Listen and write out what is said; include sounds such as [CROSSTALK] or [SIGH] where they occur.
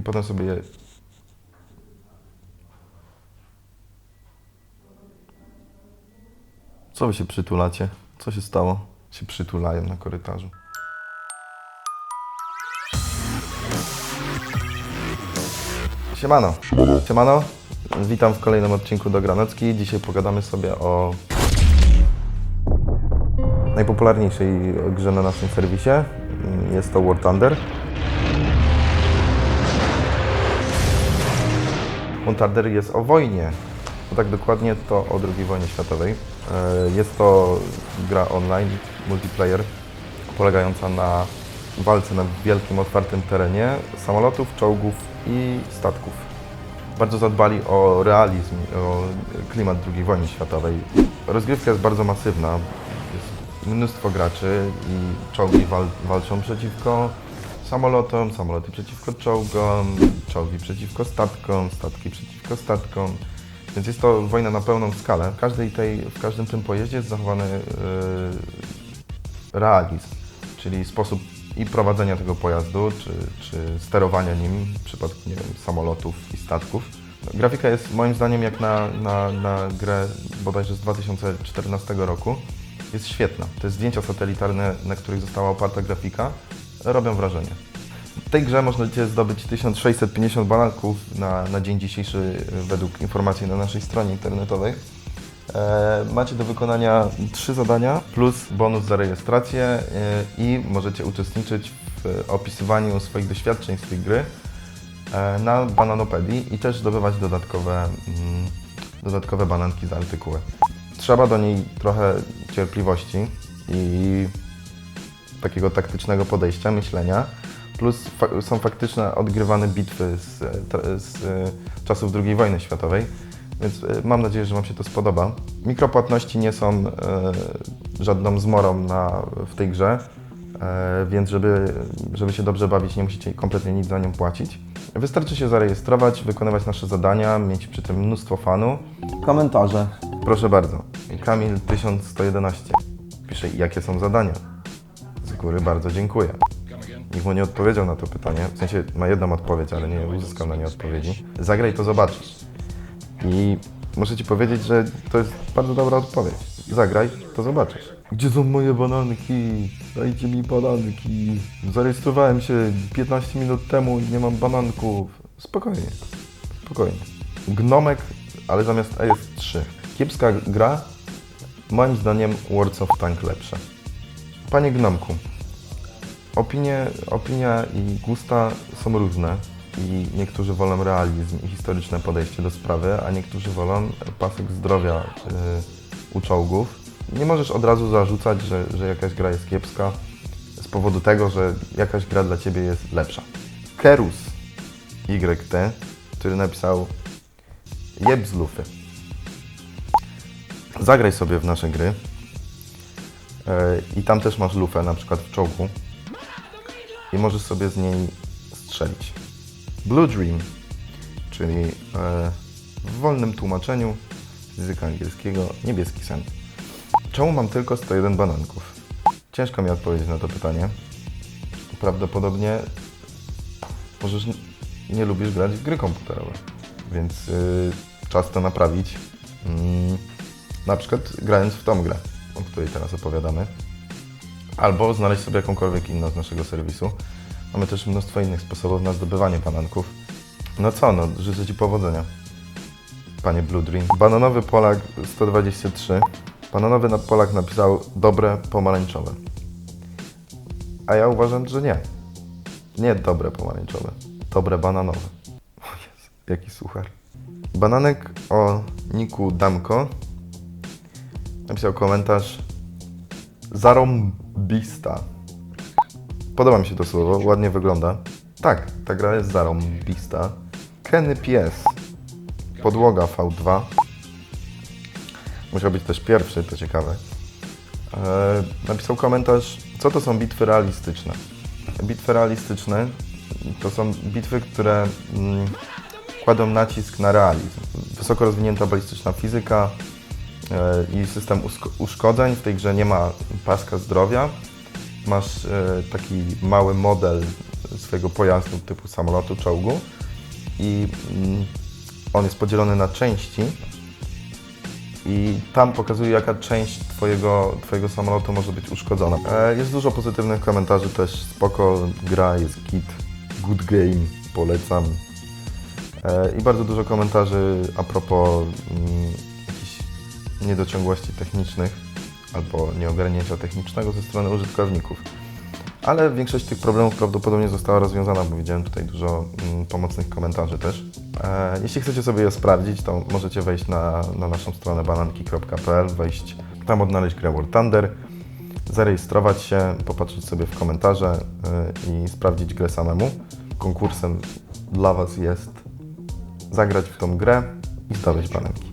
i potem sobie je... Co wy się przytulacie? Co się stało? Się przytulają na korytarzu. Siemano. Siemano. Witam w kolejnym odcinku do Granocki. Dzisiaj pogadamy sobie o najpopularniejszej grze na naszym serwisie. Jest to War Thunder. Thunder jest o wojnie. No tak dokładnie to o II wojnie światowej. E, Jest to gra online, multiplayer, polegająca na walce na wielkim, otwartym terenie samolotów, czołgów i statków. Bardzo zadbali o realizm, o klimat II wojny światowej. Rozgrywka jest bardzo masywna. Jest mnóstwo graczy i czołgi wal, walczą przeciwko samolotom, samoloty przeciwko czołgom, czołgi przeciwko statkom, statki przeciwko statkom. Więc jest to wojna na pełną skalę. W, każdej tej, w każdym tym pojeździe jest zachowany yy, realizm, czyli sposób i prowadzenia tego pojazdu, czy, czy sterowania nim w przypadku nie wiem, samolotów i statków. Grafika jest moim zdaniem jak na, na, na grę bodajże z 2014 roku. Jest świetna. Te zdjęcia satelitarne, na których została oparta grafika, robią wrażenie. W tej grze możecie zdobyć 1650 bananków na, na dzień dzisiejszy y, według informacji na naszej stronie internetowej. E, macie do wykonania trzy zadania plus bonus za rejestrację e, i możecie uczestniczyć w opisywaniu swoich doświadczeń z tej gry e, na Bananopedii i też zdobywać dodatkowe, mm, dodatkowe bananki za artykuły. Trzeba do niej trochę cierpliwości i takiego taktycznego podejścia, myślenia, plus fa- są faktyczne odgrywane bitwy z, e, z e, czasów II wojny światowej, więc e, mam nadzieję, że Wam się to spodoba. Mikropłatności nie są e, żadną zmorą na, w tej grze, e, więc żeby, żeby się dobrze bawić, nie musicie kompletnie nic za nią płacić. Wystarczy się zarejestrować, wykonywać nasze zadania, mieć przy tym mnóstwo fanu. Komentarze. Proszę bardzo. Kamil 1111 pisze, jakie są zadania. Z góry bardzo dziękuję. Nikt mu nie odpowiedział na to pytanie. W sensie ma jedną odpowiedź, ale nie uzyskał na nie odpowiedzi. Zagraj to zobaczysz. I muszę Ci powiedzieć, że to jest bardzo dobra odpowiedź. Zagraj, to zobaczysz. Gdzie są moje bananki? Dajcie mi bananki. Zarejestrowałem się 15 minut temu i nie mam bananków. Spokojnie, spokojnie. Gnomek, ale zamiast E jest 3. Kiepska gra, moim zdaniem Words of Tank lepsze. Panie Gnomku, Opinie, opinia i gusta są różne i niektórzy wolą realizm i historyczne podejście do sprawy, a niektórzy wolą pasek zdrowia y, u czołgów. Nie możesz od razu zarzucać, że, że jakaś gra jest kiepska z powodu tego, że jakaś gra dla Ciebie jest lepsza. Kerus YT, który napisał jeb z lufy. Zagraj sobie w nasze gry y, i tam też masz lufę, na przykład w czołgu i możesz sobie z niej strzelić. Blue Dream, czyli e, w wolnym tłumaczeniu z języka angielskiego niebieski sen. Czemu mam tylko 101 bananków? Ciężko mi odpowiedzieć na to pytanie. Prawdopodobnie możesz nie lubisz grać w gry komputerowe, więc y, czas to naprawić. Mm, na przykład grając w tą grę, o której teraz opowiadamy albo znaleźć sobie jakąkolwiek inną z naszego serwisu. Mamy też mnóstwo innych sposobów na zdobywanie bananków. No co, no, życzę Ci powodzenia, panie Blue Dream. Bananowy Polak 123. Bananowy na- Polak napisał dobre pomarańczowe. A ja uważam, że nie. Nie dobre pomarańczowe, dobre bananowe. [LAUGHS] O Jezu, jaki suchar. Bananek o Niku Damko napisał komentarz Zarąbista. Podoba mi się to słowo, ładnie wygląda. Tak, ta gra jest zarąbista. Kenny Pies. Podłoga V2. Musiał być też pierwszy, to ciekawe. E, napisał komentarz, co to są bitwy realistyczne. Bitwy realistyczne to są bitwy, które mm, kładą nacisk na realizm. Wysoko rozwinięta balistyczna fizyka, i system uszkodzeń. W tej grze nie ma paska zdrowia. Masz e, taki mały model swojego pojazdu typu samolotu, czołgu i mm, on jest podzielony na części i tam pokazuje, jaka część twojego, twojego samolotu może być uszkodzona. E, jest dużo pozytywnych komentarzy też, spoko, gra jest git, good game, polecam. E, I bardzo dużo komentarzy a propos mm, niedociągłości technicznych albo nieogarnięcia technicznego ze strony użytkowników. Ale większość tych problemów prawdopodobnie została rozwiązana, bo widziałem tutaj dużo mm, pomocnych komentarzy też. E, jeśli chcecie sobie je sprawdzić, to możecie wejść na, na naszą stronę bananki.pl, wejść tam odnaleźć grę War Thunder, zarejestrować się, popatrzeć sobie w komentarze y, i sprawdzić grę samemu. Konkursem dla Was jest zagrać w tą grę i zdobyć bananki.